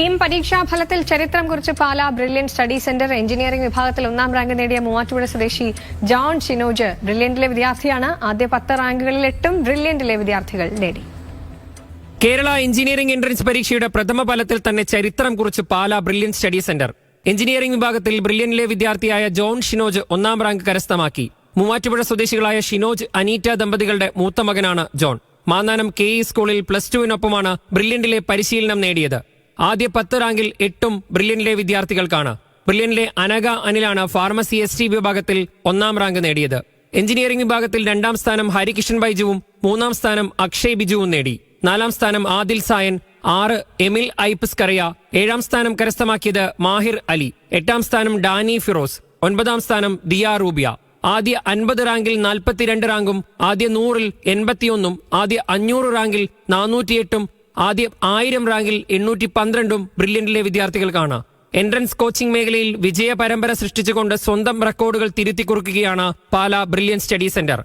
കീം പരീക്ഷാ ഫലത്തിൽ ചരിത്രം കുറിച്ച് Pala Brilliant study centre engineering വിഭാഗത്തിൽ ഒന്നാം റാങ്ക് നേടിയ മൂവാറ്റുപുഴ സ്വദേശി ജോൺ ഷിനോജ് ബ്രില്യന്റിലെ വിദ്യാർത്ഥിയാണ്. ആദ്യ പത്ത് റാങ്കുകളിൽ എട്ടും ബ്രില്യന്റിലെ വിദ്യാർത്ഥികൾ നേടി. കേരള എഞ്ചിനീയറിംഗ് എൻട്രൻസ് പരീക്ഷയുടെ പ്രഥമ ഫലത്തിൽ തന്നെ ചരിത്രം കുറിച്ച് Pala Brilliant study centre engineering വിഭാഗത്തിൽ ബ്രില്യനിലെ വിദ്യാർത്ഥിയായ ജോൺ ഷിനോജ് ഒന്നാം റാങ്ക് കരസ്ഥമാക്കി. മൂവാറ്റുപുഴ സ്വദേശികളായ ഷിനോജ് അനീറ്റ ദമ്പതികളുടെ മൂത്ത മകനാണ് ജോൺ. മാന്നാനം കെ ഇ സ്കൂളിൽ പ്ലസ് ടുവിനൊപ്പമാണ് ബ്രില്യന്റിലെ പരിശീലനം നേടിയത്. ആദ്യ പത്ത് റാങ്കിൽ എട്ടും ബ്രില്യനിലെ വിദ്യാർത്ഥികൾക്കാണ്. ബ്രില്യനിലെ അനഘ അനിലാണ് ഫാർമസി എസ് ടി വിഭാഗത്തിൽ ഒന്നാം റാങ്ക് നേടിയത്. എഞ്ചിനീയറിംഗ് വിഭാഗത്തിൽ രണ്ടാം സ്ഥാനം ഹരികിഷൻ ബൈജുവും മൂന്നാം സ്ഥാനം അക്ഷയ് ബിജുവും നേടി. നാലാം സ്ഥാനം ആദിൽ സായൻ ആറ് എമിൽ ഐപ്പ്സ് കറിയ ഏഴാം സ്ഥാനം കരസ്ഥമാക്കിയത് മാഹിർ അലി എട്ടാം സ്ഥാനം ഡാനി ഫിറോസ് ഒൻപതാം സ്ഥാനം ദിയ റൂബിയ. ആദ്യ അൻപത് റാങ്കിൽ നാൽപ്പത്തിരണ്ട് റാങ്കും ആദ്യ നൂറിൽ എൺപത്തിയൊന്നും ആദ്യ അഞ്ഞൂറ് റാങ്കിൽ നാനൂറ്റിയെട്ടും ആദ്യ ആയിരം റാങ്കിൽ എണ്ണൂറ്റി പന്ത്രണ്ടും ബ്രില്യന്റിലെ വിദ്യാർത്ഥികൾക്കാണ്. എൻട്രൻസ് കോച്ചിംഗ് മേഖലയിൽ വിജയ പരമ്പര സൃഷ്ടിച്ചുകൊണ്ട് സ്വന്തം റെക്കോർഡുകൾ തിരുത്തി കുറിക്കുകയാണ് പാല ബ്രില്യൻ സ്റ്റഡി സെന്റർ.